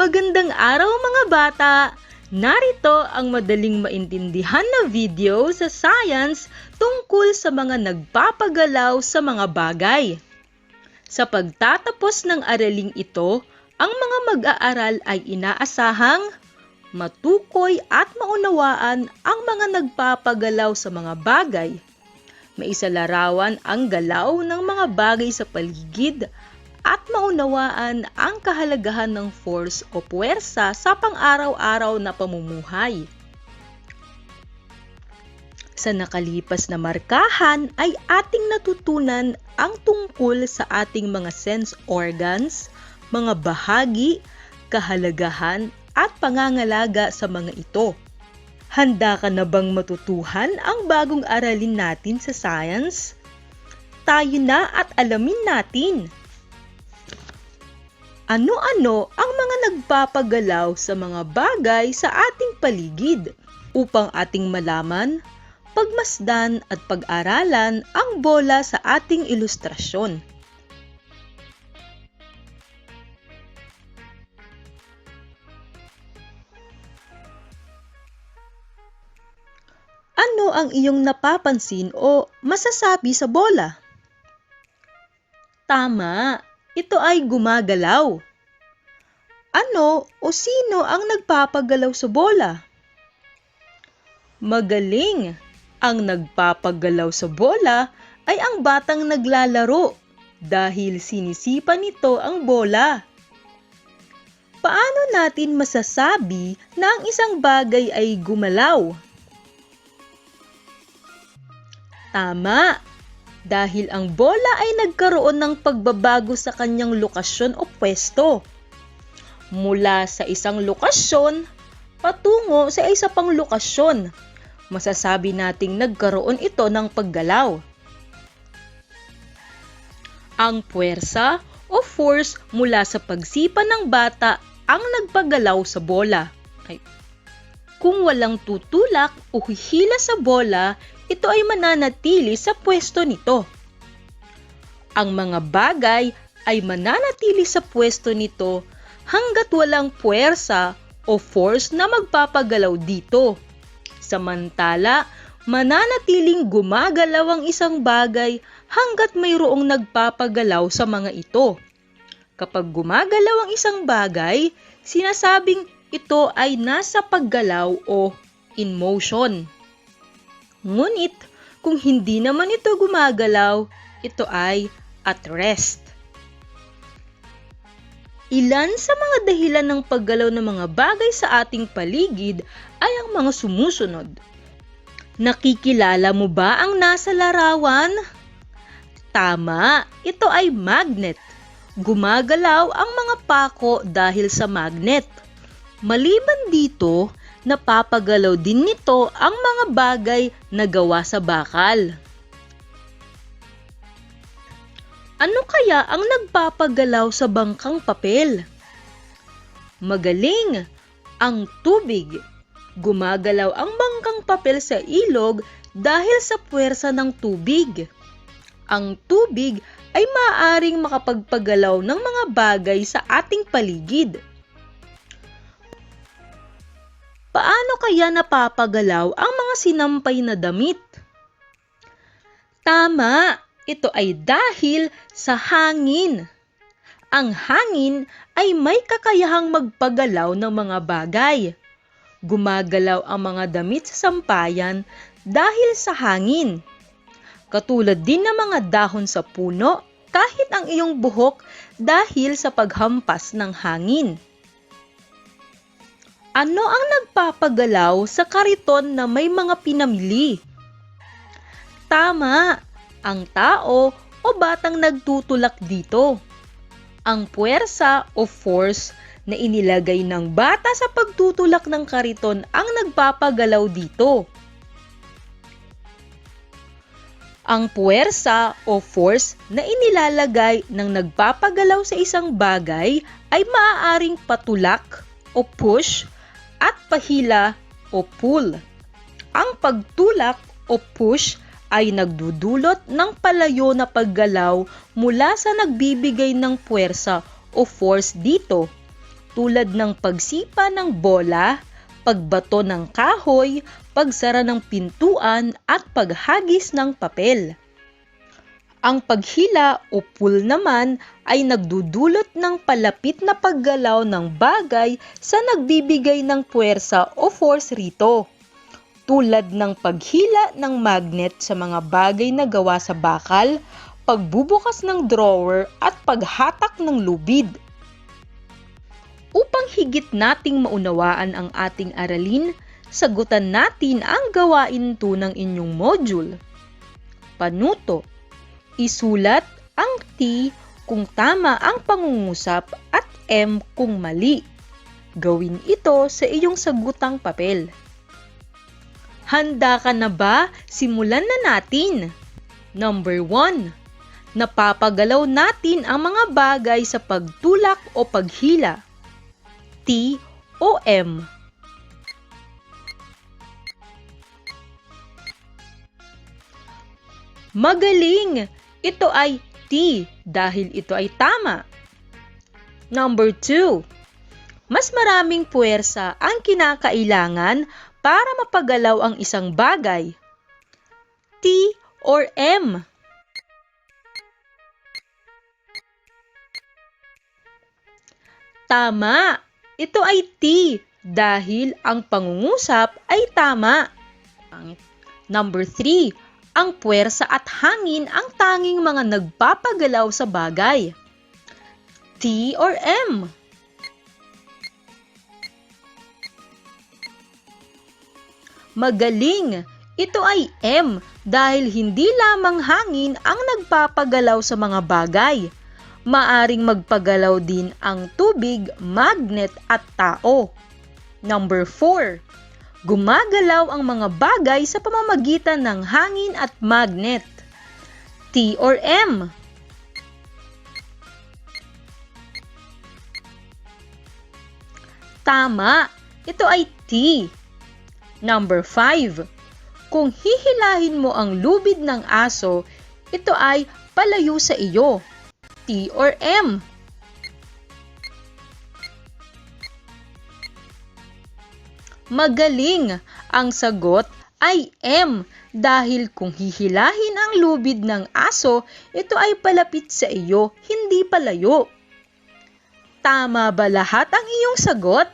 Magandang araw mga bata! Narito ang madaling maintindihan na video sa science tungkol sa mga nagpapagalaw sa mga bagay. Sa pagtatapos ng araling ito, ang mga mag-aaral ay inaasahang matukoy at maunawaan ang mga nagpapagalaw sa mga bagay. Maisalarawan ang galaw ng mga bagay sa paligid at maunawaan ang kahalagahan ng force o puwersa sa pang-araw-araw na pamumuhay. Sa nakalipas na markahan ay ating natutunan ang tungkol sa ating mga sense organs, mga bahagi, kahalagahan at pangangalaga sa mga ito. Handa ka na bang matutuhan ang bagong aralin natin sa science? Tayo na at alamin natin ano-ano ang mga nagpapagalaw sa mga bagay sa ating paligid upang ating malaman, pagmasdan at pag-aralan ang bola sa ating ilustrasyon. Ano ang iyong napapansin o masasabi sa bola? Tama, ito ay gumagalaw. Ano o sino ang nagpapagalaw sa bola? Magaling! Ang nagpapagalaw sa bola ay ang batang naglalaro dahil sinisipa nito ang bola. Paano natin masasabi na ang isang bagay ay gumalaw? Tama! Dahil ang bola ay nagkaroon ng pagbabago sa kanyang lokasyon o pwesto. Mula sa isang lokasyon patungo sa isa pang lokasyon, masasabi nating nagkaroon ito ng paggalaw. Ang puwersa o force mula sa pagsipa ng bata ang nagpagalaw sa bola. Kung walang tutulak o hihila sa bola, ito ay mananatili sa pwesto nito. Ang mga bagay ay mananatili sa pwesto nito hanggat walang puwersa o force na magpapagalaw dito. Samantala, mananatiling gumagalaw ang isang bagay hanggat mayroong nagpapagalaw sa mga ito. Kapag gumagalaw ang isang bagay, sinasabing ito ay nasa paggalaw o in motion. Ngunit kung hindi naman ito gumagalaw, ito ay at rest. Ilan sa mga dahilan ng paggalaw ng mga bagay sa ating paligid ay ang mga sumusunod. Nakikilala mo ba ang nasa larawan? Tama, ito ay magnet. Gumagalaw ang mga pako dahil sa magnet. Maliban dito, napapagalaw din nito ang mga bagay na gawa sa bakal. Ano kaya ang nagpapagalaw sa bangkang papel? Magaling! Ang tubig. Gumagalaw ang bangkang papel sa ilog dahil sa puwersa ng tubig. Ang tubig ay maaaring makapagpagalaw ng mga bagay sa ating paligid. Paano kaya napapagalaw ang mga sinampay na damit? Tama, ito ay dahil sa hangin. Ang hangin ay may kakayahang magpagalaw ng mga bagay. Gumagalaw ang mga damit sa sampayan dahil sa hangin. Katulad din ng mga dahon sa puno kahit ang iyong buhok dahil sa paghampas ng hangin. Ano ang nagpapagalaw sa kariton na may mga pinamili? Tama, ang tao o batang nagtutulak dito. Ang puwersa o force na inilagay ng bata sa pagtutulak ng kariton ang nagpapagalaw dito. Ang puwersa o force na inilalagay ng nagpapagalaw sa isang bagay ay maaaring patulak o push at pahila o pull. Ang pagtulak o push ay nagdudulot ng palayo na paggalaw mula sa nagbibigay ng puwersa o force dito. tulad ng pagsipa ng bola, pagbato ng kahoy, pagsara ng pintuan at paghagis ng papel. Ang paghila o pull naman ay nagdudulot ng palapit na paggalaw ng bagay sa nagbibigay ng puwersa o force rito. Tulad ng paghila ng magnet sa mga bagay na gawa sa bakal, pagbubukas ng drawer at paghatak ng lubid. Upang higit nating maunawaan ang ating aralin, sagutan natin ang gawain 2 ng inyong module. Panuto Isulat ang T kung tama ang pangungusap at M kung mali. Gawin ito sa iyong sagutang papel. Handa ka na ba? Simulan na natin. Number 1. Napapagalaw natin ang mga bagay sa pagtulak o paghila. T o M. Magaling! Ito ay T dahil ito ay tama. Number 2. Mas maraming puwersa ang kinakailangan para mapagalaw ang isang bagay. T or M? Tama! Ito ay T dahil ang pangungusap ay tama. Number 3 ang puwersa at hangin ang tanging mga nagpapagalaw sa bagay. T or M? Magaling! Ito ay M dahil hindi lamang hangin ang nagpapagalaw sa mga bagay. Maaring magpagalaw din ang tubig, magnet at tao. Number 4 Gumagalaw ang mga bagay sa pamamagitan ng hangin at magnet. T or M? Tama! Ito ay T. Number 5. Kung hihilahin mo ang lubid ng aso, ito ay palayo sa iyo. T or M? Magaling! Ang sagot ay M dahil kung hihilahin ang lubid ng aso, ito ay palapit sa iyo, hindi palayo. Tama ba lahat ang iyong sagot?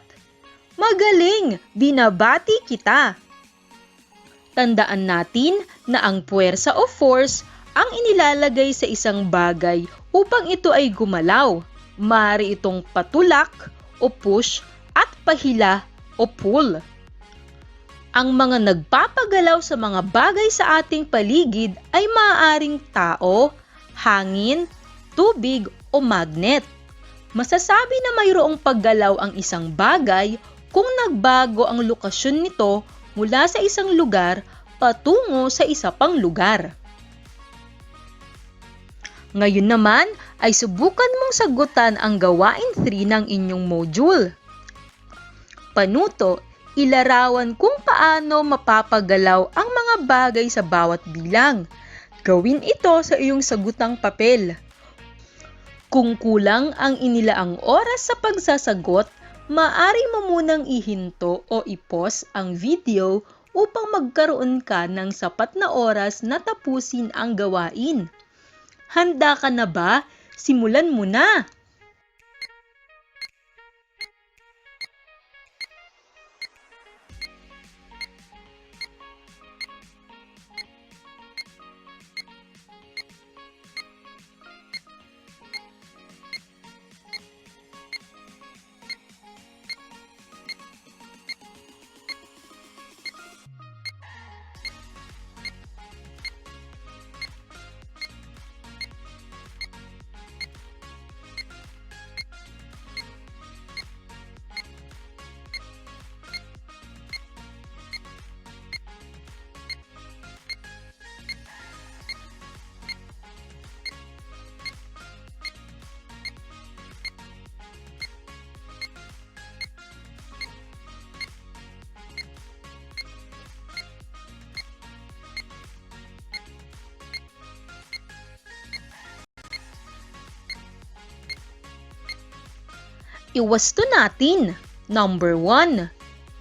Magaling! Binabati kita! Tandaan natin na ang puwersa o force ang inilalagay sa isang bagay upang ito ay gumalaw. Maaari itong patulak o push at pahila o pull. Ang mga nagpapagalaw sa mga bagay sa ating paligid ay maaaring tao, hangin, tubig o magnet. Masasabi na mayroong paggalaw ang isang bagay kung nagbago ang lokasyon nito mula sa isang lugar patungo sa isa pang lugar. Ngayon naman ay subukan mong sagutan ang gawain 3 ng inyong module. Panuto, ilarawan kung paano mapapagalaw ang mga bagay sa bawat bilang. Gawin ito sa iyong sagutang papel. Kung kulang ang inilaang oras sa pagsasagot, maaari mo munang ihinto o ipos ang video upang magkaroon ka ng sapat na oras na tapusin ang gawain. Handa ka na ba? Simulan mo na! Iwasto natin. Number 1.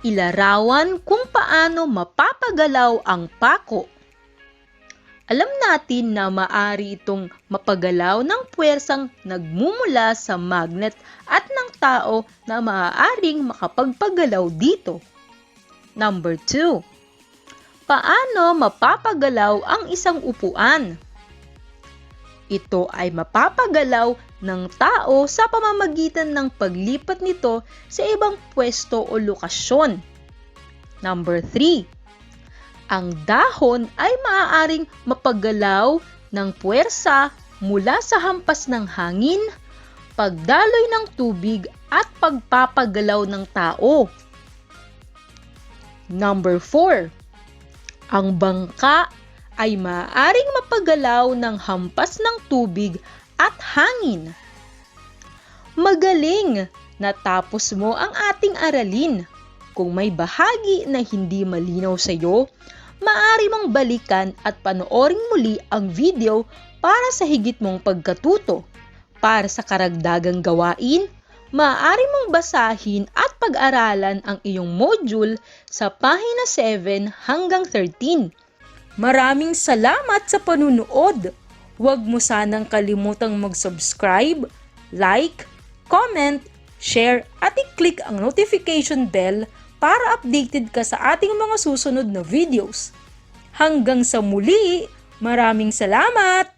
Ilarawan kung paano mapapagalaw ang pako. Alam natin na maari itong mapagalaw ng puwersang nagmumula sa magnet at ng tao na maaaring makapagpagalaw dito. Number 2. Paano mapapagalaw ang isang upuan? Ito ay mapapagalaw ng tao sa pamamagitan ng paglipat nito sa ibang pwesto o lokasyon. Number 3. Ang dahon ay maaaring mapagalaw ng puwersa mula sa hampas ng hangin, pagdaloy ng tubig at pagpapagalaw ng tao. Number 4. Ang bangka ay maaaring mapagalaw ng hampas ng tubig at hangin. Magaling! Natapos mo ang ating aralin. Kung may bahagi na hindi malinaw sa iyo, maaari mong balikan at panoorin muli ang video para sa higit mong pagkatuto. Para sa karagdagang gawain, maaari mong basahin at pag-aralan ang iyong module sa pahina 7 hanggang 13. Maraming salamat sa panunood! Huwag mo sanang kalimutang mag-subscribe, like, comment, share at i-click ang notification bell para updated ka sa ating mga susunod na videos. Hanggang sa muli, maraming salamat!